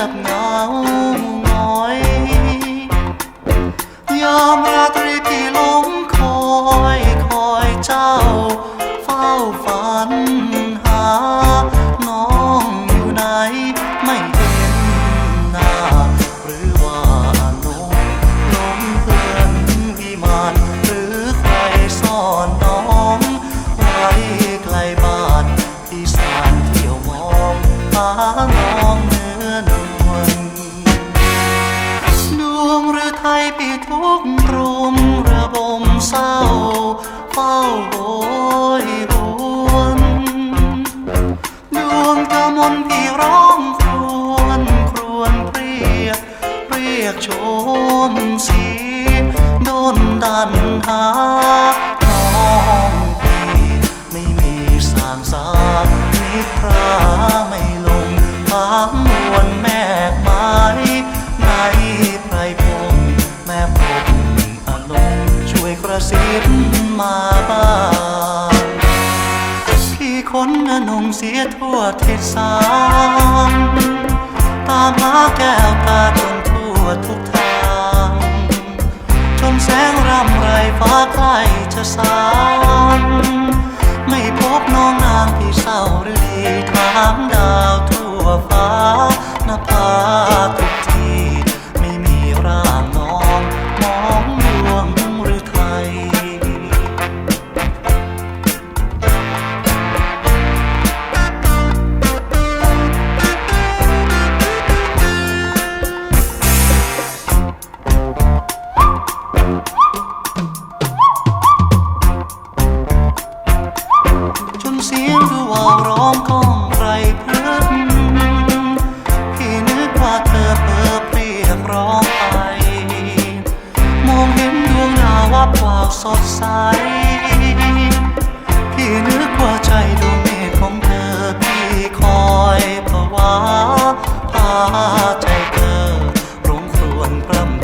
ยบเหงาหงอย ยอม เฝ้าโอยหวนดวงกำมนพี่ร้องครวญครวญเรียก เรียกโชมสีโดนดันหาน้องพี่ไม่มีสางสารนิทราไม่ลงทามวลแม่กไม้ในไพรพงแม่พง ซิบมาบ้างพี่คนนงเสียทั่วทิศสามตามหาแก้วตาจน สดใส พี่นึกว่าใจดวงเมฆของเธอ พี่คอยภาวาพาใจเธอรุ้งครวนกล่ำ